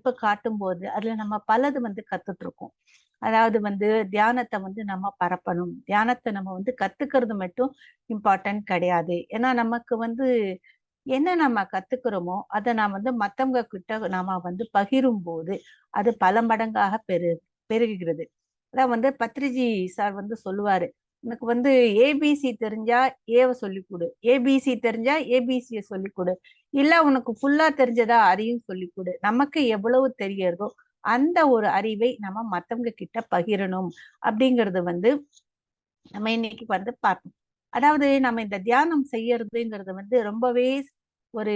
இப்போ காட்டும் போது அதுல நம்ம பலது வந்து கத்துட்டு இருக்கோம் அதாவது வந்து தியானத்தை வந்து நம்ம பரப்பணும். தியானத்தை நம்ம வந்து கத்துக்கிறது மட்டும் இம்பார்ட்டன்ட் கிடையாது. ஏன்னா நமக்கு வந்து என்ன நம்ம கத்துக்கிறோமோ அதை நாம் வந்து மற்றவங்க கிட்ட நாம வந்து பகிரும் போது அது பல மடங்காக பெரு பெருகுகிறது. அதான் வந்து பத்ரிஜி சார் வந்து சொல்லுவாரு. எனக்கு வந்து ஏபிசி தெரிஞ்சா ஏவை சொல்லிக் கொடு. ஏபிசி தெரிஞ்சா ஏபிசிய சொல்லிக் கொடு. இல்ல உனக்கு ஃபுல்லா தெரிஞ்சதா அதையும் சொல்லிக் கொடு. நமக்கு எவ்வளவு தெரியறதோ அந்த ஒரு அறிவை நம்ம மத்தவங்க கிட்ட பகிரணும் அப்படிங்கறது வந்து நம்ம இன்னைக்கு வந்து பார்ப்போம். அதாவது நம்ம இந்த தியானம் செய்யறதுங்கிறது வந்து ரொம்பவே ஒரு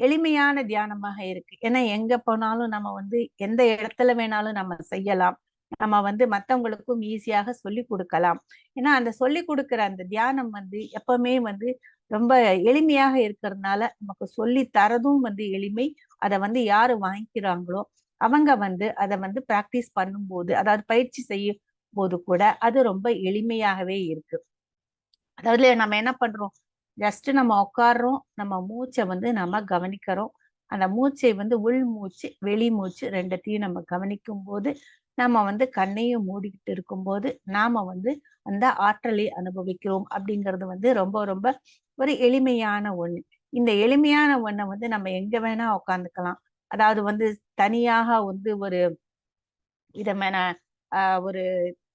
எளிமையான தியானமாக இருக்கு. ஏன்னா எங்க போனாலும் நம்ம வந்து எந்த இடத்துல வேணாலும் நம்ம செய்யலாம். நம்ம வந்து மத்தவங்களுக்கும் ஈஸியாக சொல்லி கொடுக்கலாம். ஏன்னா அந்த சொல்லி கொடுக்கிற அந்த தியானம் வந்து எப்பவுமே வந்து ரொம்ப எளிமையாக இருக்கிறதுனால நமக்கு சொல்லி தரதும் வந்து எளிமை. அதை வந்து யாரு வாங்கிக்கிறாங்களோ அவங்க வந்து அதை வந்து பிராக்டிஸ் பண்ணும்போது அதாவது பயிற்சி செய்யும் போது கூட அது ரொம்ப எளிமையாகவே இருக்கு. அதாவது நம்ம என்ன பண்றோம்? ஜஸ்ட் நம்ம உட்காடுறோம் நம்ம மூச்சை வந்து நம்ம கவனிக்கிறோம். அந்த மூச்சை வந்து உள் மூச்சு வெளி மூச்சு ரெண்டத்தையும் நம்ம கவனிக்கும் போது நம்ம வந்து கண்ணையும் மூடிக்கிட்டு இருக்கும்போது நாம வந்து அந்த ஆற்றலை அனுபவிக்கிறோம் அப்படிங்கிறது வந்து ரொம்ப ரொம்ப ஒரு எளிமையான ஒண்ணு. இந்த எளிமையான ஒண்ணை வந்து நம்ம எங்க வேணா உட்காந்துக்கலாம் அதாவது வந்து தனியாக வந்து ஒரு இதமான ஆஹ் ஒரு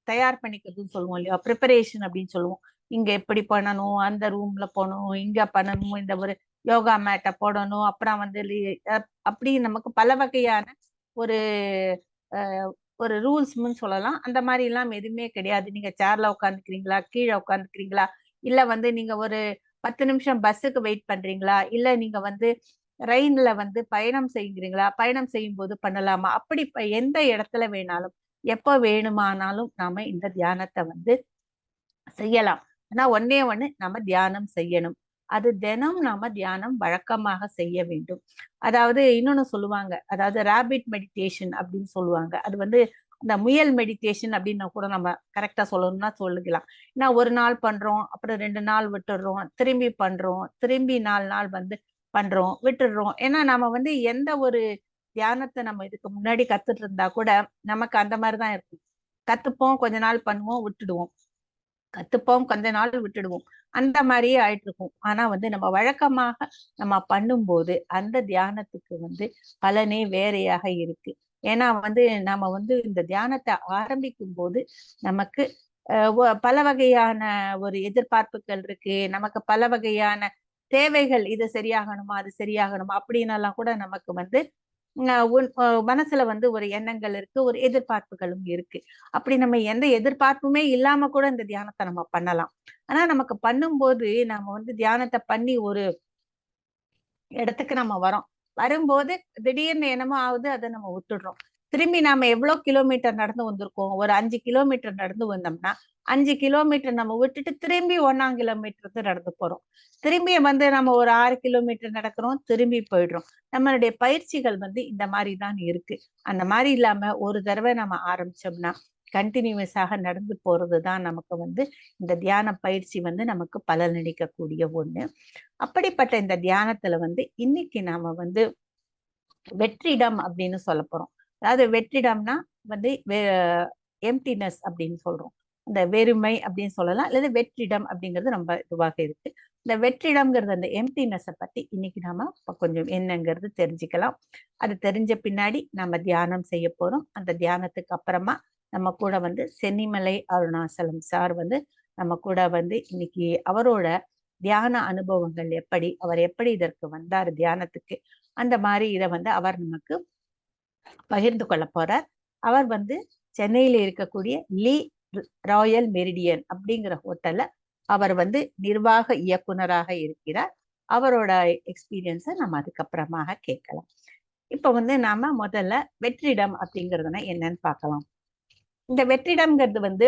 தயார் பண்ணிக்கிறதுன்னு சொல்லுவோம் இல்லையா? ப்ரிப்பரேஷன் அப்படின்னு சொல்லுவோம். இங்க எப்படி பண்ணணும்? அந்த ரூம்ல போகணும். இங்க பண்ணணும். இந்த ஒரு யோகா மேட்டை போடணும். அப்புறம் வந்து அப்படி நமக்கு பல வகையான ஒரு ஒரு ரூல்ஸ்னு சொல்லலாம். அந்த மாதிரி எல்லாம் எதுவுமே கிடையாது. நீங்க சேர்ல உட்காந்துக்கிறீங்களா கீழே உட்காந்துக்கிறீங்களா இல்ல வந்து நீங்க ஒரு பத்து நிமிஷம் பஸ்ஸுக்கு வெயிட் பண்றீங்களா? இல்ல நீங்க வந்து ரயில்ல வந்து பயணம் செய்கிறீங்களா? பயணம் செய்யும் போது பண்ணலாமா? அப்படி எந்த இடத்துல வேணாலும் எப்ப வேணுமானாலும் நாம இந்த தியானத்தை வந்து செய்யலாம். ஆனா ஒன்னே ஒண்ணு நம்ம தியானம் செய்யணும். அது தினம் நாம தியானம் வழக்கமாக செய்ய வேண்டும். அதாவது இன்னொன்னு சொல்லுவாங்க அதாவது ரேபிட் மெடிடேஷன் அப்படின்னு சொல்லுவாங்க. அது வந்து இந்த முயல் மெடிடேஷன் அப்படின்னு கூட நம்ம கரெக்டா சொல்லணும்னா சொல்லிக்கலாம். ஏன்னா ஒரு நாள் பண்றோம் அப்புறம் ரெண்டு நாள் விட்டுடுறோம் திரும்பி பண்றோம் திரும்பி நாலு நாள் வந்து பண்றோம் விட்டுடுறோம் ஏன்னா நம்ம வந்து எந்த ஒரு தியானத்தை நம்ம இதுக்கு முன்னாடி கத்துட்டு இருந்தா கூட நமக்கு அந்த மாதிரிதான் இருக்கும். கத்துப்போம் கொஞ்ச நாள் பண்ணுவோம் விட்டுடுவோம். கத்துப்போம் கொஞ்ச நாள் விட்டுடுவோம். அந்த மாதிரியே ஆயிட்டு இருக்கும் ஆனா வந்து நம்ம வழக்கமாக நம்ம பண்ணும்போது அந்த தியானத்துக்கு வந்து பலனே வேறையாக இருக்கு. ஏன்னா வந்து நம்ம வந்து இந்த தியானத்தை ஆரம்பிக்கும் போது நமக்கு பல வகையான ஒரு எதிர்பார்ப்புகள் இருக்கு. நமக்கு பல வகையான தேவைகள் இது சரியாகணுமா அது சரியாகணுமா அப்படின்னு எல்லாம் கூட நமக்கு வந்து மனசுல வந்து ஒரு எண்ணங்கள் இருக்கு ஒரு எதிர்பார்ப்புகளும் இருக்கு. அப்படி நம்ம எந்த எதிர்பார்ப்புமே இல்லாம கூட இந்த தியானத்தை நம்ம பண்ணலாம். ஆனா நமக்கு பண்ணும்போது நம்ம வந்து தியானத்தை பண்ணி ஒரு இடத்துக்கு நம்ம வரோம் வரும்போது திடீர்னு என்னமோ ஆகுது அதை நம்ம விட்டுடுறோம். திரும்பி நாம எவ்வளவு கிலோமீட்டர் நடந்து வந்திருக்கோம் ஒரு அஞ்சு கிலோமீட்டர் நடந்து வந்தோம்னா அஞ்சு கிலோமீட்டர் நம்ம விட்டுட்டு திரும்பி ஒன்னாம் கிலோமீட்டருக்கு நடந்து போறோம். திரும்பி வந்து நம்ம ஒரு ஆறு கிலோமீட்டர் நடக்கிறோம் திரும்பி போயிடுறோம். நம்மளுடைய பயிற்சிகள் வந்து இந்த மாதிரி தான் இருக்கு. அந்த மாதிரி இல்லாம ஒரு தடவை நம்ம ஆரம்பிச்சோம்னா கண்டினியூஸாக நடந்து போறது தான் நமக்கு வந்து இந்த தியான பயிற்சி வந்து நமக்கு பலனளிக்கக்கூடிய ஒண்ணு. அப்படிப்பட்ட இந்த தியானத்துல வந்து இன்னைக்கு நாம வந்து வெற்றிடம் அப்படின்னு சொல்ல போறோம். அதாவது வெற்றிடம்னா வந்து எம்டினஸ் அப்படின்னு சொல்றோம். இந்த வெறுமை அப்படின்னு சொல்லலாம். அல்லது வெற்றிடம் அப்படிங்கிறது ரொம்ப இதுவாக இருக்கு. இந்த வெற்றிடம்ங்கிறது அந்த எம்டினஸை பத்தி இன்னைக்கு நாம கொஞ்சம் என்னங்கிறது தெரிஞ்சுக்கலாம். அது தெரிஞ்ச பின்னாடி நம்ம தியானம் செய்ய போறோம். அந்த தியானத்துக்கு அப்புறமா நம்ம கூட வந்து சென்னிமலை அருணாசலம் சார் வந்து நம்ம கூட வந்து இன்னைக்கு அவரோட தியான அனுபவங்கள் எப்படி அவர் எப்படி இதற்கு வந்தார் தியானத்துக்கு அந்த மாதிரி இதை வந்து அவர் நமக்கு பகிர்ந்து கொள்ள போறார். அவர் வந்து சென்னையில இருக்கக்கூடிய லீ ராயல் மெரிடியன் அப்படிங்கிற ஹோட்டல்ல அவர் வந்து நிர்வாக இயக்குனராக இருக்கிறார். அவரோட எக்ஸ்பீரியன்ஸை நம்ம அதுக்கப்புறமாக கேட்கலாம். இப்ப வந்து நாம முதல்ல வெற்றிடம் அப்படிங்கிறதுனா என்னன்னு பார்க்கலாம். இந்த வெற்றிடம்ங்கிறது வந்து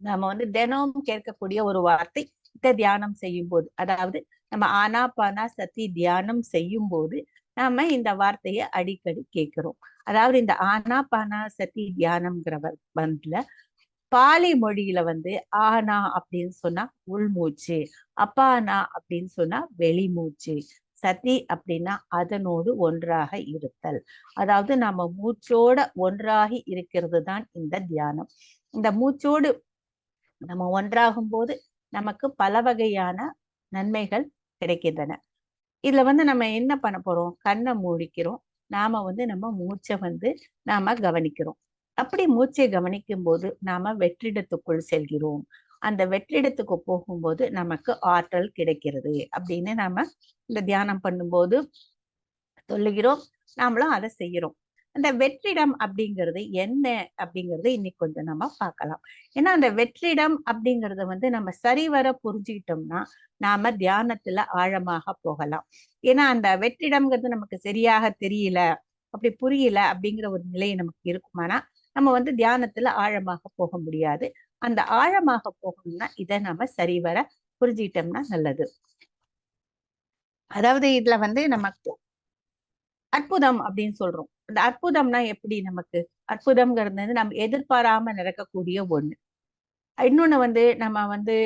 நம்ம வந்து தினமும் கேட்கக்கூடிய ஒரு வார்த்தை. இந்த தியானம் செய்யும் போது அதாவது நம்ம ஆனாபானா சதி தியானம் செய்யும் போது நாம இந்த வார்த்தையை அடிக்கடி கேட்கிறோம். அதாவது இந்த ஆனாபானா சத்தி தியானம்ங்கிற வந்துல பாலி மொழியில வந்து ஆனா அப்படின்னு சொன்னா உள்மூச்சு அப்பானா அப்படின்னு சொன்னா வெளிமூச்சு சதி அப்படின்னா அதனோடு ஒன்றாக இருத்தல். அதாவது நம்ம மூச்சோட ஒன்றாகி இருக்கிறது தான் இந்த தியானம். இந்த மூச்சோடு நம்ம ஒன்றாகும் போது நமக்கு பல வகையான நன்மைகள் கிடைக்கின்றன. இதுல வந்து நம்ம என்ன பண்ண போறோம்? கண்ணை மூடிக்கிறோம். நாம வந்து நம்ம மூச்சை வந்து நாம கவனிக்கிறோம். அப்படி மூச்சை கவனிக்கும் போது நாம வெற்றிடத்துக்குள் செல்கிறோம். அந்த வெற்றிடத்துக்கு போகும்போது நமக்கு ஆற்றல் கிடைக்கிறது அப்படின்னு நாம இந்த தியானம் பண்ணும்போது சொல்லுகிறோம். நாமளும் அதை செய்யறோம் அந்த வெற்றிடம் அப்படிங்கிறது என்ன அப்படிங்கறது இன்னைக்கு கொஞ்சம் நம்ம பார்க்கலாம். ஏன்னா அந்த வெற்றிடம் அப்படிங்கறத வந்து நம்ம சரிவர புரிஞ்சுக்கிட்டோம்னா நாம தியானத்துல ஆழமாக போகலாம். ஏன்னா அந்த வெற்றிடம்ங்கிறது நமக்கு சரியாக தெரியல அப்படி புரியல அப்படிங்கிற ஒரு நிலை நமக்கு இருக்குமானா நம்ம வந்து தியானத்துல ஆழமாக போக முடியாது. அந்த ஆழமாக போகணும்னா இதை நம்ம சரிவர புரிஞ்சுக்கிட்டோம்னா நல்லது. அதாவது இதுல வந்து நமக்கு அற்புதம் அப்படின்னு சொல்றோம். அந்த அற்புதம்னா எப்படி நமக்கு? அற்புதம்ங்கிறது வந்து நம்ம எதிர்பாராம நடக்கக்கூடிய ஒண்ணு. இன்னொன்னு வந்து நம்ம வந்து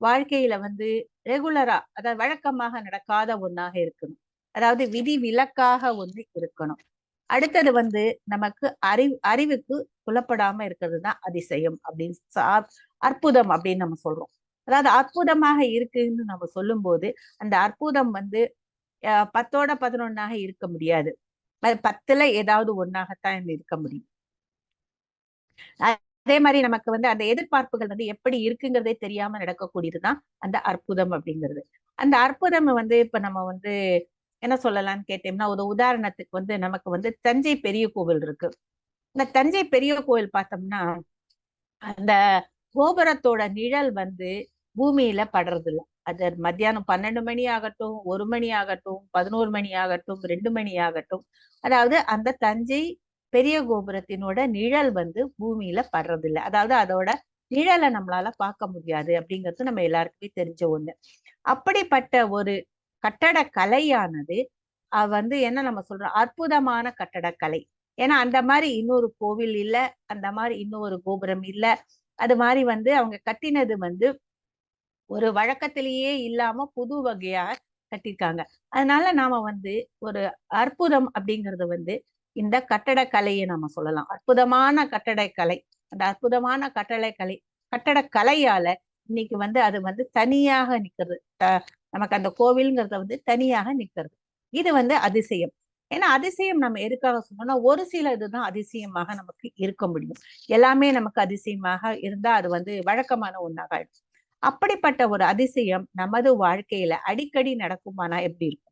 வாழ்க்கையில வந்து ரெகுலரா அதாவது வழக்கமாக நடக்காத ஒண்ணாக இருக்கணும். அதாவது விதி விலக்காக ஒன்று இருக்கணும். அடுத்தது வந்து நமக்கு அறிவு அறிவுக்கு புலப்படாம இருக்கிறது தான் அதிசயம் அப்படின்னு அற்புதம் அப்படின்னு நம்ம சொல்றோம். அதாவது அற்புதமாக இருக்குன்னு நம்ம சொல்லும் போது அந்த அற்புதம் வந்து பத்தோட பதினொன்னாக இருக்க முடியாது. அது பத்துல ஏதாவது ஒன்னாகத்தான் இருக்க முடியும். அதே மாதிரி நமக்கு வந்து அந்த எதிர்பார்ப்புகள் வந்து எப்படி இருக்குங்கிறதே தெரியாம நடக்கக்கூடியதுதான் அந்த அற்புதம் அப்படிங்கிறது. அந்த அற்புதம் வந்து இப்ப நம்ம வந்து என்ன சொல்லலாம்னு கேட்டோம்னா ஒரு உதாரணத்துக்கு வந்து நமக்கு வந்து தஞ்சை பெரிய கோவில் இருக்கு. இந்த தஞ்சை பெரிய கோவில் பார்த்தோம்னா அந்த கோபுரத்தோட நிழல் வந்து பூமியில படுறது இல்லை அது மத்தியானம் பன்னெண்டு மணி ஆகட்டும் ஒரு மணி ஆகட்டும் பதினோரு மணி ஆகட்டும் ரெண்டு மணி ஆகட்டும். அதாவது அந்த தஞ்சை பெரிய கோபுரத்தினோட நிழல் வந்து பூமியில படுறதில்ல. அதாவது அதோட நிழலை நம்மளால பார்க்க முடியாது அப்படிங்கிறது நம்ம எல்லாருக்குமே தெரிஞ்ச ஒண்ணு. அப்படிப்பட்ட ஒரு கட்டட கலையானது வந்து என்ன நம்ம சொல்றோம் அற்புதமான கட்டடக்கலை ஏன்னா அந்த மாதிரி இன்னொரு கோவில் இல்ல அந்த மாதிரி இன்னொரு கோபுரம் இல்லை அது மாதிரி வந்து அவங்க கட்டினது வந்து ஒரு வழக்கத்திலேயே இல்லாம புது வகையா கட்டியிருக்காங்க அதனால நாம வந்து ஒரு அற்புதம் அப்படிங்கிறது வந்து இந்த கட்டடக்கலையை நம்ம சொல்லலாம். அற்புதமான கட்டடக்கலை அந்த அற்புதமான கட்டடக்கலை கட்டடக்கலையால இன்னைக்கு வந்து அது வந்து தனியாக நிக்கிறது. நமக்கு அந்த கோவில்ங்கிறத வந்து தனியாக நிக்கிறது. இது வந்து அதிசயம். ஏன்னா அதிசயம் நம்ம எதுக்காக சொன்னோம்னா ஒரு சில இதுதான் அதிசயமாக நமக்கு இருக்க முடியும். எல்லாமே நமக்கு அதிசயமாக இருந்தா அது வந்து வழக்கமான ஒன்றாக ஆயிடும் அப்படிப்பட்ட ஒரு அதிசயம் நமது வாழ்க்கையில அடிக்கடி நடக்குமானா எப்படி இருக்கும்?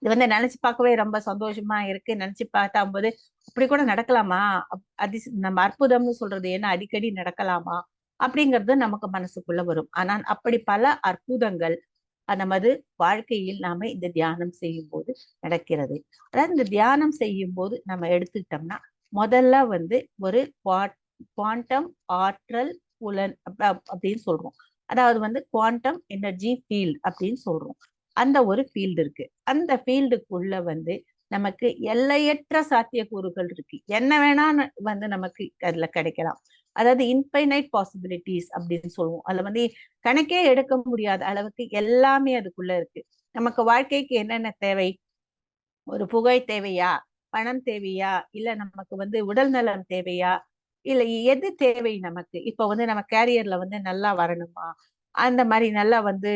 இது வந்து நினைச்சு பார்க்கவே ரொம்ப சந்தோஷமா இருக்கு. நினைச்சு பார்த்தா போது அப்படி கூட நடக்கலாமா? அதிச நம்ம அற்புதம்னு சொல்றது என்ன? அடிக்கடி நடக்கலாமா? அப்படிங்கிறது நமக்கு மனசுக்குள்ள வரும். ஆனால் அப்படி பல அற்புதங்கள் நமது வாழ்க்கையில் நாம இந்த தியானம் செய்யும் போது நடக்கிறது. அதாவது இந்த தியானம் செய்யும் போது நம்ம எடுத்துக்கிட்டோம்னா முதல்ல வந்து ஒரு குவாண்டம் ஆற்றல் புலன் அப்படின்னு சொல்றோம். அதாவது வந்து குவாண்டம் எனர்ஜி ஃபீல்ட் அப்படின்னு சொல்றோம். அந்த ஒரு ஃபீல்டு இருக்கு. அந்த ஃபீல்டுக்குள்ள வந்து நமக்கு எல்லையற்ற சாத்தியக்கூறுகள் இருக்கு. என்ன வேணா வந்து நமக்கு அதுல கிடைக்கலாம். அதாவது இன்ஃபைனைட் பாசிபிலிட்டிஸ் அப்படின்னு சொல்லுவோம். அதுல வந்து கணக்கே எடுக்க முடியாத அளவுக்கு எல்லாமே அதுக்குள்ள இருக்கு. நமக்கு வாழ்க்கைக்கு என்னென்ன தேவை? ஒரு புகை தேவையா? பணம் தேவையா? இல்ல நமக்கு வந்து உடல் நலம் தேவையா? இல்ல எது தேவை நமக்கு? இப்ப வந்து நம்ம கேரியர்ல வந்து நல்லா வரணுமா? அந்த மாதிரி நல்லா வந்து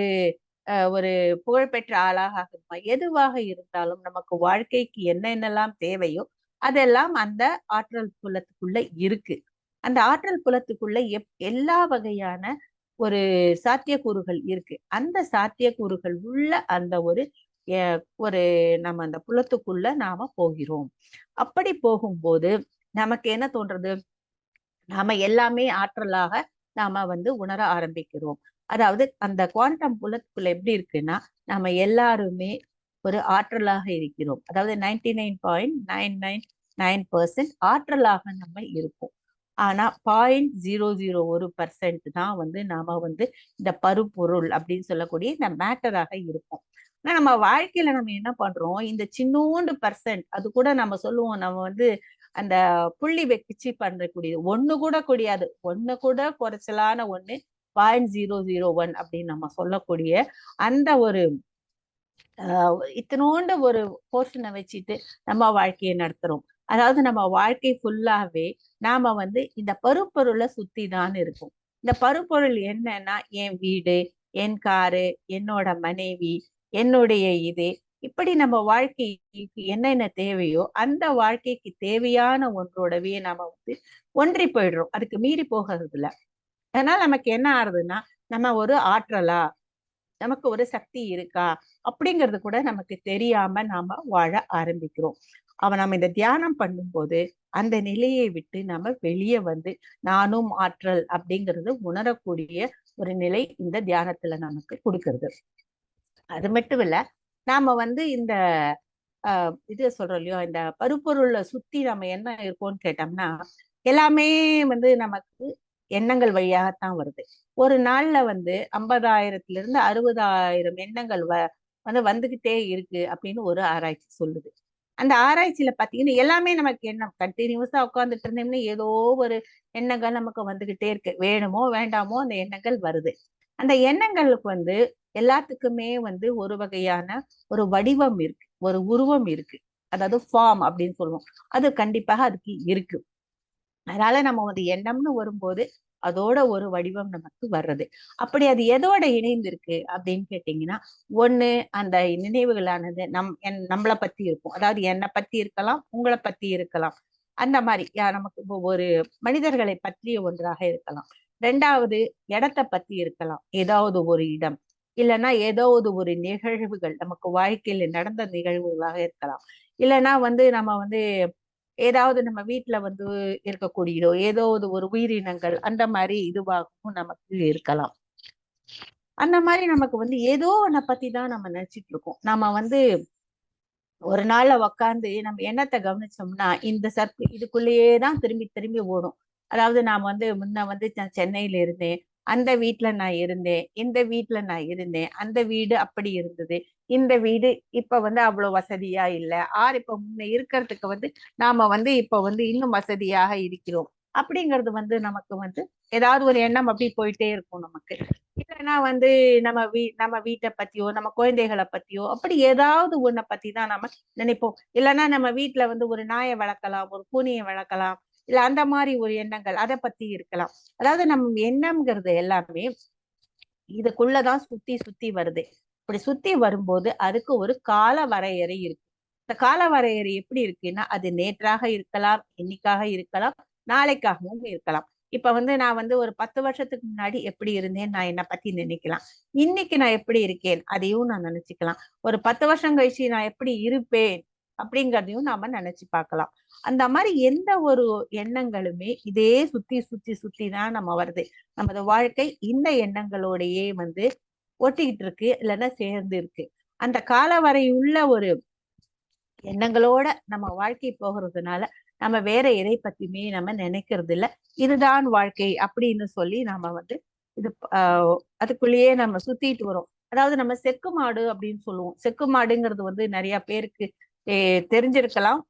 ஒரு புகழ்பெற்ற ஆளாக ஆகணுமா? எதுவாக இருந்தாலும் நமக்கு வாழ்க்கைக்கு என்னென்னலாம் தேவையோ அதெல்லாம் அந்த ஆற்றல் குலத்துக்குள்ள இருக்கு. அந்த ஆற்றல் புலத்துக்குள்ள எப் எல்லா வகையான ஒரு சாத்தியக்கூறுகள் இருக்கு. அந்த சாத்தியக்கூறுகள் உள்ள அந்த ஒரு ஒரு நம்ம அந்த புலத்துக்குள்ள நாம போகிறோம். அப்படி போகும்போது நமக்கு என்ன தோன்றது? நாம எல்லாமே ஆற்றலாக நாம வந்து உணர ஆரம்பிக்கிறோம். அதாவது அந்த குவாண்டம் புலத்துக்குள்ள எப்படி இருக்குன்னா நம்ம எல்லாருமே ஒரு ஆற்றலாக இருக்கிறோம். அதாவது ninety nine point nine nine nine percent ஆற்றலாக நம்ம இருப்போம் ஆனா பாயிண்ட் ஜீரோ ஜீரோ ஒரு பர்சன்ட் தான் வந்து நாம வந்து இந்த பருப்பொருள் அப்படின்னு சொல்லக்கூடிய இந்த மேட்டராக இருக்கும். ஆனா நம்ம வாழ்க்கையில நம்ம என்ன பண்றோம்? இந்த சின்னோண்டு பர்சன்ட் அது கூட நம்ம சொல்லுவோம் நம்ம வந்து அந்த புள்ளி வெக்கிச்சு பண்ணக்கூடியது ஒண்ணு கூட கூடியாது. ஒண்ணு கூட குறைச்சலான ஒண்ணு பாயிண்ட் ஜீரோ ஜீரோ ஒன் அப்படின்னு நம்ம சொல்லக்கூடிய அந்த ஒரு ஆஹ் இத்தனோண்டு ஒரு போர்ஷனை வச்சுட்டு நம்ம வாழ்க்கையை நடத்துறோம். அதாவது நம்ம வாழ்க்கை ஃபுல்லாவே நாம வந்து இந்த பருப்பொருளை சுத்தி தான் இருக்கும். இந்த பருப்பொருள் என்னன்னா என் வீடு என் காரு என்னோட மனைவி என்னுடைய இது. இப்படி நம்ம வாழ்க்கைக்கு என்னென்ன தேவையோ அந்த வாழ்க்கைக்கு தேவையான ஒன்றோடவே நாம வந்து ஒன்றி போயிடுறோம். அதுக்கு மீறி போகிறது இல்ல அதனால நமக்கு என்ன ஆறுதுன்னா நம்ம ஒரு ஆற்றலா நமக்கு ஒரு சக்தி இருக்கா அப்படிங்கிறது கூட நமக்கு தெரியாம நாம வாழ ஆரம்பிக்கிறோம். அவன் நம்ம இந்த தியானம் பண்ணும்போது அந்த நிலையை விட்டு நம்ம வெளியே வந்து நானும் ஆற்றல் அப்படிங்கிறது உணரக்கூடிய ஒரு நிலை இந்த தியானத்துல நமக்கு கொடுக்கறது. அது மட்டும் இல்ல நாம வந்து இந்த ஆஹ் இது சொல்றோம் இல்லையோ இந்த பருப்பொருளை சுத்தி நம்ம என்ன இருக்கோம்னு கேட்டோம்னா எல்லாமே வந்து நமக்கு எண்ணங்கள் வழியாகத்தான் வருது. ஒரு நாள்ல வந்து ஐம்பதாயிரத்துல இருந்து அறுபதாயிரம் எண்ணங்கள் வ வந்து வந்துகிட்டே இருக்கு அப்படின்னு ஒரு ஆராய்ச்சி சொல்லுது. அந்த ஆராய்ச்சியில பாத்தீங்கன்னா எல்லாமே நமக்கு எண்ணம். கண்டினியூஸா உட்காந்துட்டு இருந்தோம்னா ஏதோ ஒரு எண்ணங்கள் நமக்கு வந்துகிட்டே இருக்கு. வேணுமோ வேண்டாமோ அந்த எண்ணங்கள் வருது. அந்த எண்ணங்களுக்கு வந்து எல்லாத்துக்குமே வந்து ஒரு வகையான ஒரு வடிவம் இருக்கு. ஒரு உருவம் இருக்கு. அதாவது ஃபார்ம் அப்படின்னு சொல்லுவோம். அது கண்டிப்பாக அதுக்கு இருக்கு. அதனால நம்ம வந்து எண்ணம்னு வரும்போது அதோட ஒரு வடிவம் நமக்கு வர்றது. அப்படி அது எதோட இணைந்திருக்கு அப்படின்னு கேட்டீங்கன்னா ஒண்ணு அந்த நினைவுகளானது நம் என் நம்மளை பத்தி இருக்கும். அதாவது என்னை பத்தி இருக்கலாம் உங்களை பத்தி இருக்கலாம். அந்த மாதிரி நமக்கு ஒரு மனிதர்களை பற்றிய ஒன்றாக இருக்கலாம். ரெண்டாவது இடத்தை பத்தி இருக்கலாம். ஏதாவது ஒரு இடம். இல்லைன்னா ஏதாவது ஒரு நிகழ்வுகள் நமக்கு வாழ்க்கையில நடந்த நிகழ்வுகளாக இருக்கலாம். இல்லைன்னா வந்து நம்ம வந்து ஏதாவது நம்ம வீட்டுல வந்து இருக்கக்கூடியதோ ஏதாவது ஒரு உயிரினங்கள் அந்த மாதிரி இதுவாகவும் நமக்கு இருக்கலாம். அந்த மாதிரி நமக்கு வந்து ஏதோ ஒன்ன பத்தி தான் நம்ம நினைச்சிட்டு இருக்கோம். நம்ம வந்து ஒரு நாள்ல உக்காந்து நம்ம என்னத்தை கவனிச்சோம்னா இந்த சர்க்கு இதுக்குள்ளேயே தான் திரும்பி திரும்பி ஓடும். அதாவது நான் வந்து முன்ன வந்து சென்னையில இருந்தேன் அந்த வீட்டுல நான் இருந்தேன் இந்த வீட்டுல நான் இருந்தேன் அந்த வீடு அப்படி இருந்தது. இந்த வீடு இப்ப வந்து அவ்வளவு வசதியா இல்ல. ஆர் இப்ப முன்ன இருக்கிறதுக்கு வந்து நாம வந்து இப்ப வந்து இன்னும் வசதியாக இருக்கிறோம். அப்படிங்கிறது வந்து நமக்கு வந்து ஏதாவது ஒரு எண்ணம் அப்படி போயிட்டே இருக்கும் நமக்கு. இல்லைன்னா வந்து நம்ம வீ நம்ம வீட்டை பத்தியோ நம்ம குழந்தைகளை பத்தியோ அப்படி ஏதாவது ஒன்ன பத்தி தான் நம்ம நினைப்போம். இல்லைன்னா நம்ம வீட்டுல வந்து ஒரு நாயை வளர்க்கலாம் ஒரு பூனையை வளர்க்கலாம் இல்ல அந்த மாதிரி ஒரு எண்ணங்கள் அதை பத்தி இருக்கலாம். அதாவது நம்ம எண்ணம்ங்கிறது எல்லாமே இதுக்குள்ளதான் சுத்தி சுத்தி வருது. இப்படி சுத்தி வரும்போது அதுக்கு ஒரு கால வரையறை இருக்கு. இந்த கால வரையறை எப்படி இருக்குன்னா அது நேற்றாக இருக்கலாம் இன்னைக்காக இருக்கலாம் நாளைக்காகவும் இருக்கலாம். இப்ப வந்து நான் வந்து ஒரு பத்து வருஷத்துக்கு முன்னாடி எப்படி இருந்தேன் நான் என்னை பத்தி நினைக்கலாம். இன்னைக்கு நான் எப்படி இருக்கேன் அதையும் நான் நினைச்சுக்கலாம். ஒரு பத்து வருஷம் கழிச்சு நான் எப்படி இருப்பேன் அப்படிங்கிறதையும் நாம நினைச்சு பார்க்கலாம். அந்த மாதிரி எந்த ஒரு எண்ணங்களுமே இதே சுத்தி சுத்தி சுத்தி தான் நம்ம வருது. நமது வாழ்க்கை இந்த எண்ணங்களோடையே வந்து ஒட்டிக்கிட்டு இருக்கு இல்லைன்னா சேர்ந்து இருக்கு அந்த கால வரை உள்ள ஒரு எண்ணங்களோட நம்ம வாழ்க்கை போகிறதுனால நம்ம வேற எதை பத்தியுமே நம்ம நினைக்கிறது இல்ல இதுதான் வாழ்க்கை அப்படின்னு சொல்லி நாம வந்து இது ஆஹ் அதுக்குள்ளேயே நம்ம சுத்திட்டு வரோம் அதாவது நம்ம செக்கு மாடு அப்படின்னு சொல்லுவோம். செக்கு மாடுங்கிறது வந்து நிறைய பேருக்கு தெரிஞ்சிருக்கலாம்.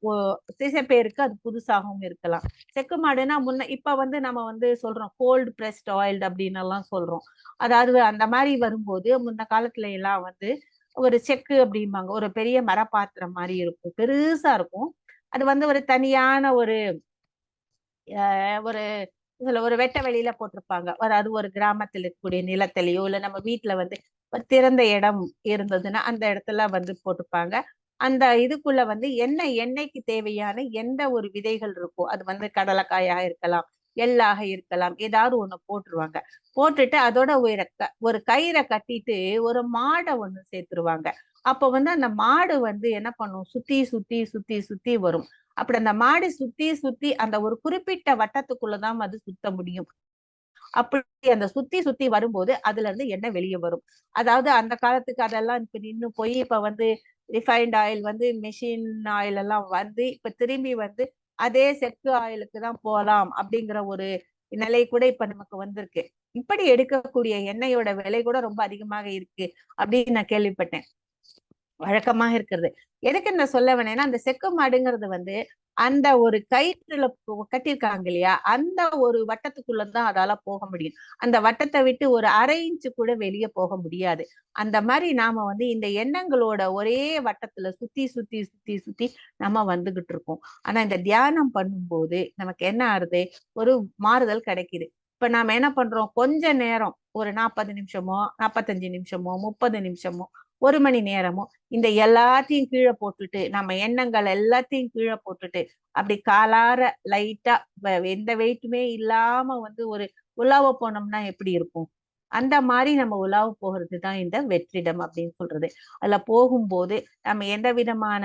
சில பேருக்கு அது புதுசாகவும் இருக்கலாம். செக்கு மாடுனா முன்ன இப்ப வந்து நம்ம வந்து சொல்றோம் கோல்டு பிரஸ்ட் ஆயில்டு அப்படின்னு எல்லாம் சொல்றோம். அதாவது அந்த மாதிரி வரும்போது முன்ன காலத்துல எல்லாம் வந்து ஒரு செக்கு அப்படிம்பாங்க. ஒரு பெரிய மரப்பாத்திரம் மாதிரி இருக்கும். பெருசா இருக்கும். அது வந்து ஒரு தனியான ஒரு ஒரு இதுல ஒரு வெட்ட வெளியில போட்டிருப்பாங்க. அதாவது ஒரு கிராமத்தில் இருக்கக்கூடிய நிலத்திலேயோ இல்ல நம்ம வீட்டுல வந்து ஒரு திறந்த இடம் இருந்ததுன்னா அந்த இடத்துல வந்து போட்டிருப்பாங்க. அந்த இதுக்குள்ள வந்து என்ன எண்ணெய்க்கு தேவையான எந்த ஒரு விதைகள் இருக்கோ அது வந்து கடலைக்காயா இருக்கலாம் எள்ளாக இருக்கலாம் ஏதாவது ஒண்ணு போட்டுருவாங்க. போட்டுட்டு அதோட ஒரு ஒரு கயிறை கட்டிட்டு ஒரு மாடை ஒண்ணு சேர்த்துருவாங்க. அப்ப வந்து அந்த மாடு வந்து என்ன பண்ணும்? சுத்தி சுத்தி சுத்தி சுத்தி வரும். அப்படி அந்த மாடு சுத்தி சுத்தி அந்த ஒரு குறிப்பிட்ட வட்டத்துக்குள்ளதான் அது சுத்த முடியும். அப்படி அந்த சுத்தி சுத்தி வரும்போது அதுல இருந்து எண்ணெய் வெளியே வரும். அதாவது அந்த காலத்துக்கு அதெல்லாம் இப்ப நின்று போய் இப்ப வந்து ரிஃபைன்ட் ஆயில் வந்து மெஷின் ஆயில் எல்லாம் வந்து இப்ப திரும்பி வந்து அதே செக்கு ஆயிலுக்கு தான் போகலாம் அப்படிங்கிற ஒரு நிலை கூட இப்ப நமக்கு வந்திருக்கு. இப்படி எடுக்கக்கூடிய எண்ணெயோட விலை கூட ரொம்ப அதிகமாக இருக்கு அப்படின்னு நான் கேள்விப்பட்டேன். வழக்கமாக இருக்கிறது. எதுக்கு நான் சொல்ல வேணேன்னா அந்த செக்கு மாடுங்கிறது வந்து அந்த ஒரு கயிற்றுல கட்டியிருக்காங்க இல்லையா? அந்த ஒரு வட்டத்துக்குள்ளதான் அதால போக முடியும். அந்த வட்டத்தை விட்டு ஒரு அரை இன்ச்சு கூட வெளியே போக முடியாது. அந்த மாதிரி நாம வந்து இந்த எண்ணங்களோட ஒரே வட்டத்துல சுத்தி சுத்தி சுத்தி சுத்தி நம்ம வந்துகிட்டு இருக்கோம். ஆனா இந்த தியானம் பண்ணும்போது நமக்கு என்ன ஆறுது? ஒரு மாறுதல் கிடைக்குது. இப்ப நாம என்ன பண்றோம்? கொஞ்ச நேரம் ஒரு நாற்பது நிமிஷமோ நாற்பத்தஞ்சு நிமிஷமோ முப்பது நிமிஷமோ ஒரு மணி நேரமோ இந்த எல்லாத்தையும் கீழே போட்டுட்டு நம்ம எண்ணங்கள் எல்லாத்தையும் கீழே போட்டுட்டு அப்படி காலார லைட்டா எந்த வெயிட்டுமே இல்லாம வந்து ஒரு உலாவ போனோம்னா எப்படி இருக்கும்? அந்த மாதிரி நம்ம உலாவ போகிறது தான் இந்த வெற்றிடம் அப்படின்னு சொல்றது. அதுல போகும்போது நம்ம எந்த விதமான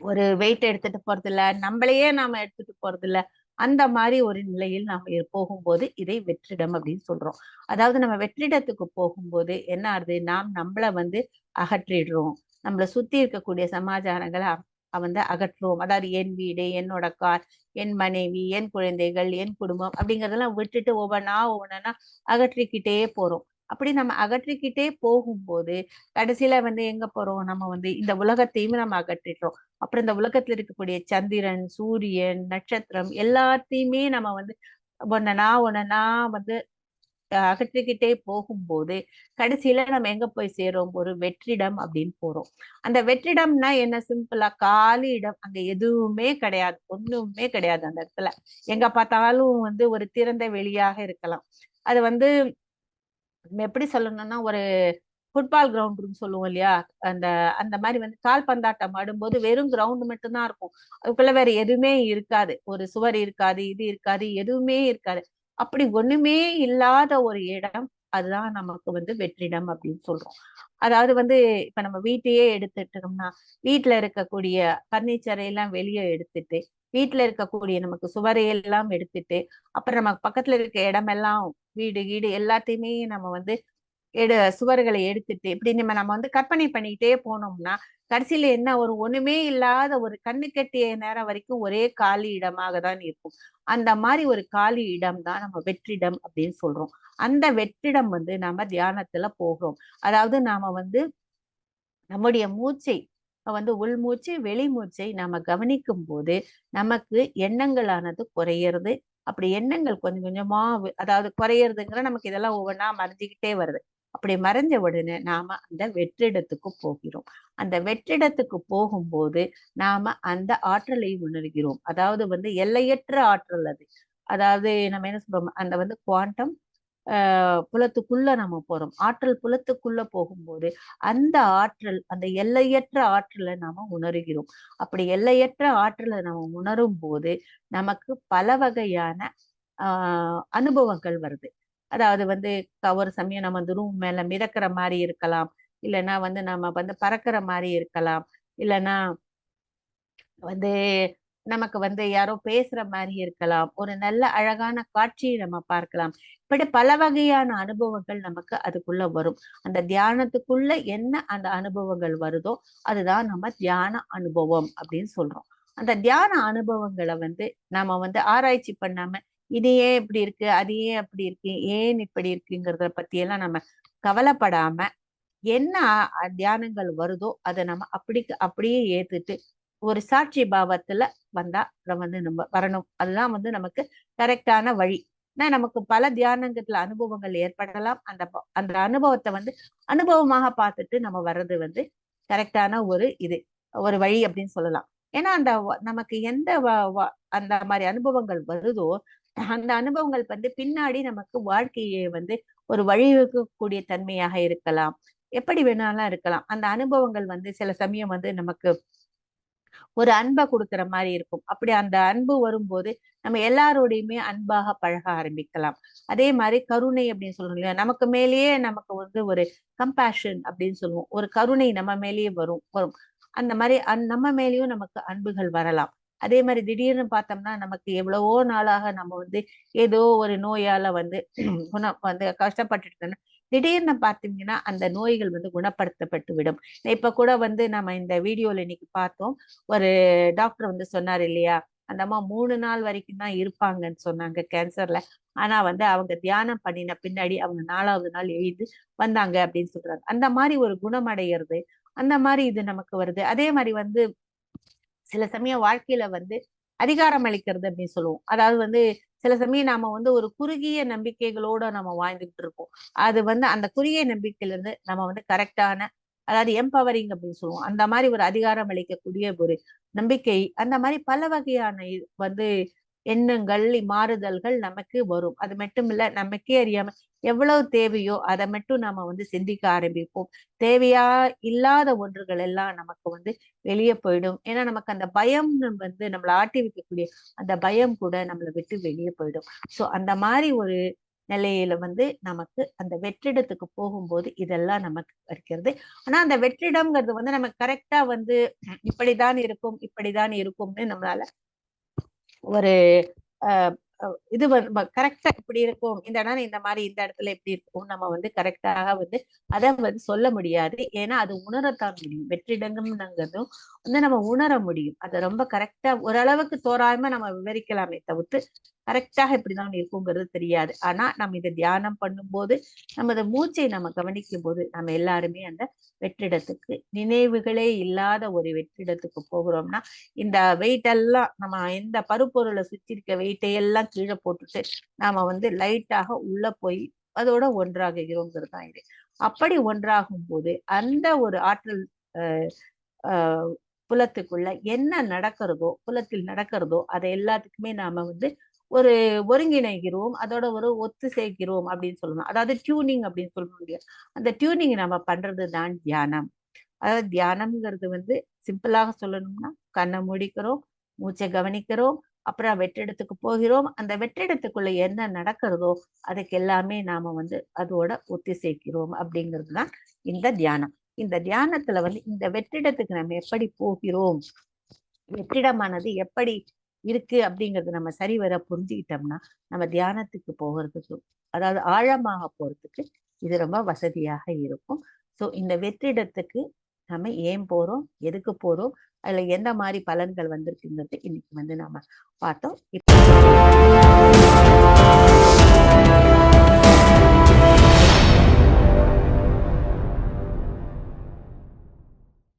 ஒரு வெயிட் எடுத்துட்டு போறது இல்ல நம்மளையே நாம எடுத்துட்டு போறது இல்ல அந்த மாதிரி ஒரு நிலையில் நாம் போகும்போது இதை வெற்றிடம் அப்படின்னு சொல்றோம். அதாவது நம்ம வெற்றிடத்துக்கு போகும்போது என்ன ஆகுது? நாம் நம்மள வந்து அகற்றிடுறோம். நம்மளை சுத்தி இருக்கக்கூடிய சமாச்சாரங்களை வந்து அகற்றுவோம். அதாவது என் வீடு என்னோட கார் என் மனைவி என் குழந்தைகள் என் குடும்பம் அப்படிங்கறதெல்லாம் விட்டுட்டு ஒவ்வொன்றா ஒவ்வொன்றா அகற்றிக்கிட்டே போறோம். அப்படி நம்ம அகற்றிக்கிட்டே போகும்போது கடைசியில வந்து எங்க போறோம்? நம்ம வந்து இந்த உலகத்தையும் நம்ம அகற்றிடுறோம். அப்புறம் இந்த உலகத்துல இருக்கக்கூடிய சந்திரன் சூரியன் நட்சத்திரம் எல்லாத்தையுமே நம்ம வந்து ஒன்னனா ஒன்னா வந்து அகற்றிக்கிட்டே போகும்போது கடைசியில நம்ம எங்க போய் சேரும் ஒரு வெற்றிடம் அப்படின்னு போறோம். அந்த வெற்றிடம்னா என்ன? சிம்பிளா காலி இடம். அங்க எதுவுமே கிடையாது. ஒண்ணுமே கிடையாது அந்த இடத்துல. எங்க பார்த்தாலும் வந்து ஒரு திறந்த வெளியாக இருக்கலாம். அது வந்து எப்படி சொல்லணும்னா ஒரு ஃபுட்பால் கிரவுண்ட்னு சொல்லுவோம் இல்லையா? அந்த அந்த மாதிரி வந்து கால்பந்தாட்டம் ஆடும்போது வெறும் கிரவுண்ட் மட்டும்தான் இருக்கும். அதுக்குள்ள வேற எதுவுமே இருக்காது. ஒரு சுவர் இருக்காது இது இருக்காது எதுவுமே இருக்காது. அப்படி ஒண்ணுமே இல்லாத ஒரு இடம் அதுதான் நமக்கு வந்து வெற்றிடம் அப்படின்னு சொல்றோம். அதாவது வந்து இப்ப நம்ம வீட்டையே எடுத்துட்டோம்னா வீட்டுல இருக்கக்கூடிய பர்னிச்சரை எல்லாம் வெளியே எடுத்துட்டு வீட்டுல இருக்கக்கூடிய நமக்கு சுவரையெல்லாம் எடுத்துட்டு அப்புறம் நம்ம பக்கத்துல இருக்க இடமெல்லாம் வீடு கீடு எல்லாத்தையுமே நம்ம வந்து எடு சுவர்களை எடுத்துட்டு இப்படி நம்ம நம்ம வந்து கற்பனை பண்ணிக்கிட்டே போனோம்னா கடைசியில என்ன ஒரு ஒண்ணுமே இல்லாத ஒரு கண்ணு கட்டிய நேரம் வரைக்கும் ஒரே காலி இடமாக தான் இருக்கும். அந்த மாதிரி ஒரு காலி இடம் தான் நம்ம வெற்றிடம் அப்படின்னு சொல்றோம். அந்த வெற்றிடம் வந்து நாம தியானத்துல போகிறோம். அதாவது நாம வந்து நம்முடைய மூச்சை வந்து உள்மூச்சு வெளிமூச்சை நாம கவனிக்கும் போது நமக்கு எண்ணங்களானது குறையிறது. அப்படி எண்ணங்கள் கொஞ்சம் கொஞ்சமா அதாவது குறையறதுங்கிற நமக்கு இதெல்லாம் ஒவ்வொன்றா மறைஞ்சிக்கிட்டே வருது. அப்படி மறைஞ்ச உடனே நாம அந்த வெற்றிடத்துக்கு போகிறோம். அந்த வெற்றிடத்துக்கு போகும்போது நாம அந்த ஆற்றலை உணர்கிறோம். அதாவது வந்து எல்லையற்ற ஆற்றல் அது. அதாவது நம்ம என்ன சொல்றோம்? அந்த வந்து குவாண்டம் புலத்துக்குள்ள நம்ம போறோம். ஆற்றல் புலத்துக்குள்ள போகும்போது அந்த ஆற்றல் அந்த எல்லையற்ற ஆற்றலை நாம உணர்கிறோம். அப்படி எல்லையற்ற ஆற்றலை நம்ம உணரும் போது நமக்கு பல வகையான ஆஹ் அனுபவங்கள் வருது. அதாவது வந்து ஒரு சமயம் நம்ம வந்து ரூம் மேல மிதக்கிற மாதிரி இருக்கலாம். இல்லைன்னா வந்து நம்ம வந்து பறக்கிற மாதிரி இருக்கலாம். இல்லைன்னா வந்து நமக்கு வந்து யாரோ பேசுற மாதிரி இருக்கலாம். ஒரு நல்ல அழகான காட்சியை நம்ம பார்க்கலாம். இப்படி பல வகையான அனுபவங்கள் நமக்கு அதுக்குள்ள வரும். அந்த தியானத்துக்குள்ள என்ன அந்த அனுபவங்கள் வருதோ அதுதான் நம்ம தியான அனுபவம் அப்படின்னு சொல்றோம். அந்த தியான அனுபவங்களை வந்து நாம வந்து ஆராய்ச்சி பண்ணாம இது ஏன் இப்படி இருக்கு அது ஏன் அப்படி இருக்கு ஏன் இப்படி இருக்குங்கிறத பத்தி எல்லாம் நம்ம கவலைப்படாம என்ன தியானங்கள் வருதோ அதை நம்ம அப்படி அப்படியே ஏத்துட்டு ஒரு சாட்சி பாவத்துல வந்தா நம்ம வந்து நம்ம வரணும். அதுதான் வந்து நமக்கு கரெக்டான வழி. ஏன்னா நமக்கு பல தியானங்கத்துல அனுபவங்கள் ஏற்படலாம். அந்த அந்த அனுபவத்தை வந்து அனுபவமாக பார்த்துட்டு நம்ம வர்றது வந்து கரெக்டான ஒரு இது ஒரு வழி அப்படின்னு சொல்லலாம். ஏன்னா அந்த நமக்கு எந்த வ- வ- அந்த மாதிரி அனுபவங்கள் வருதோ அந்த அனுபவங்கள் வந்து பின்னாடி நமக்கு வாழ்க்கையை வந்து ஒரு வழிவகுக்கக்கூடிய தன்மையாக இருக்கலாம். எப்படி வேணாலும் இருக்கலாம். அந்த அனுபவங்கள் வந்து சில சமயம் வந்து நமக்கு ஒரு அன்பை கொடுக்கிற மாதிரி இருக்கும். அப்படி அந்த அன்பு வரும்போது நம்ம எல்லாரோடையுமே அன்பாக பழக ஆரம்பிக்கலாம். அதே மாதிரி கருணை அப்படின்னு சொல்றோம் இல்லையா? நமக்கு மேலேயே நமக்கு வந்து ஒரு கம்பேஷன் அப்படின்னு சொல்லுவோம். ஒரு கருணை நம்ம மேலேயே வரும் வரும். அந்த மாதிரி அந் நம்ம மேலேயும் நமக்கு அன்புகள் வரலாம். அதே மாதிரி திடீர்னு பார்த்தோம்னா நமக்கு எவ்வளவோ நாளாக நம்ம வந்து ஏதோ ஒரு நோயால வந்து குணம் வந்து கஷ்டப்பட்டுட்டு திடீர்னு பார்த்தீங்கன்னா அந்த நோய்கள் வந்து குணப்படுத்தப்பட்டு விடும். இப்ப கூட வந்து நம்ம இந்த வீடியோல இன்னைக்கு பார்த்தோம். ஒரு டாக்டர் வந்து சொன்னார் இல்லையா அந்த அம்மா மூணு நாள் வரைக்கும் தான் இருப்பாங்கன்னு சொன்னாங்க கேன்சர்ல ஆனா வந்து அவங்க தியானம் பண்ணின பின்னாடி அவங்க நாலாவது நாள் எழுந்து வந்தாங்க அப்படின்னு சொல்றாங்க. அந்த மாதிரி ஒரு குணமடைகிறது அந்த மாதிரி இது நமக்கு வருது. அதே மாதிரி வந்து சில சமயம் வாழ்க்கையில வந்து அதிகாரம் அளிக்கிறது அப்படின்னு சொல்லுவோம். அதாவது வந்து சில சமயம் நாம வந்து ஒரு குறுகிய நம்பிக்கைகளோட நம்ம வாழ்ந்துகிட்டு இருக்கோம் அது வந்து அந்த குறுகிய நம்பிக்கையில இருந்து நம்ம வந்து கரெக்டான அதாவது எம்பவரிங் அப்படின்னு சொல்லுவோம். அந்த மாதிரி ஒரு அதிகாரம் அளிக்கக்கூடிய ஒரு நம்பிக்கை அந்த மாதிரி பல வகையான வந்து எண்ணங்கள் மாறுதல்கள் நமக்கு வரும். அது மட்டும் இல்ல நமக்கே அறியாம எவ்வளவு தேவையோ அதை மட்டும் நாம வந்து சிந்திக்க ஆரம்பிப்போம். தேவையா இல்லாத ஒன்றுகள் எல்லாம் நமக்கு வந்து வெளியே போயிடும். ஏன்னா நமக்கு அந்த பயம் வந்து நம்மளை ஆட்டி வைக்கக்கூடிய அந்த பயம் கூட நம்மளை விட்டு வெளியே போயிடும். சோ அந்த மாதிரி ஒரு நிலையில வந்து நமக்கு அந்த வெற்றிடத்துக்கு போகும்போது இதெல்லாம் நமக்கு இருக்கிறது ஆனா அந்த வெற்றிடம்ங்கிறது வந்து நமக்கு கரெக்டா வந்து இப்படிதான் இருக்கும் இப்படிதான் இருக்கும்னு நம்மளால ஒரு இது கரெக்டா இப்படி இருக்கும். இந்த இடம் இந்த மாதிரி இந்த இடத்துல இப்படி இருக்கும் நம்ம வந்து கரெக்டாக வந்து அதை வந்து சொல்ல முடியாது. ஏன்னா அது உணரத்தான் முடியும். வெற்றிடங்கம்ங்கிறதும் வந்து நம்ம உணர முடியும். அதை ரொம்ப கரெக்டா ஓரளவுக்கு தோராயமா நம்ம விவரிக்கலாமே தவிர்த்து கரெக்டாக இப்படிதான் இருக்குங்கிறது தெரியாது. ஆனா நம்ம இதை தியானம் பண்ணும்போது நமது மூச்சை நம்ம கவனிக்கும் போது நம்ம எல்லாருமே அந்த வெற்றிடத்துக்கு நினைவுகளே இல்லாத ஒரு வெற்றிடத்துக்கு போகிறோம்னா இந்த வெயிட் எல்லாம் நம்ம எந்த பருப்பொருளை சுற்றி இருக்க வெயிட்டை எல்லாம் கீழே போட்டுட்டு நாம வந்து லைட்டாக உள்ள போய் அதோட ஒன்றாகுகிறோங்கிறது தான் இது. அப்படி ஒன்றாகும் போது அந்த ஒரு ஆற்றல் ஆஹ், புலத்துக்குள்ள என்ன நடக்கிறதோ புலத்தில் நடக்கிறதோ அதை எல்லாத்துக்குமே நாம வந்து ஒரு ஒருங்கிணைகிறோம் அதோட ஒரு ஒத்து சேர்க்கிறோம் அப்படின்னு சொல்லணும். அதாவது டியூனிங் அப்படின்னு சொல்ல முடியாது அந்த டியூனிங் நம்ம பண்றது தான் தியானம். அதாவது தியானம்ங்கிறது வந்து சிம்பிளாக சொல்லணும்னா கண்ணை முடிக்கிறோம் மூச்சை கவனிக்கிறோம் அப்புறம் வெற்றிடத்துக்கு போகிறோம். அந்த வெற்றிடத்துக்குள்ள என்ன நடக்கிறதோ அதுக்கு எல்லாமே நாம வந்து அதோட ஒத்திசைக்கிறோம் அப்படிங்கிறது தான் இந்த தியானம். இந்த தியானத்துல வந்து இந்த வெற்றிடத்துக்கு நம்ம எப்படி போகிறோம்? வெற்றிடமானது எப்படி இருக்கு அப்படிங்கறது நம்ம சரிவர புரிஞ்சுக்கிட்டோம்னா நம்ம தியானத்துக்கு போகிறதுக்கு அதாவது ஆழமாக போறதுக்கு இது ரொம்ப வசதியாக இருக்கும். ஸோ இந்த வெற்றிடத்துக்கு நம்ம ஏன் போறோம்? எதுக்கு போறோம்? அதுல எந்த மாதிரி பலன்கள் வந்திருக்குங்கிறது இன்னைக்கு வந்து நாம பார்த்தோம். இப்போ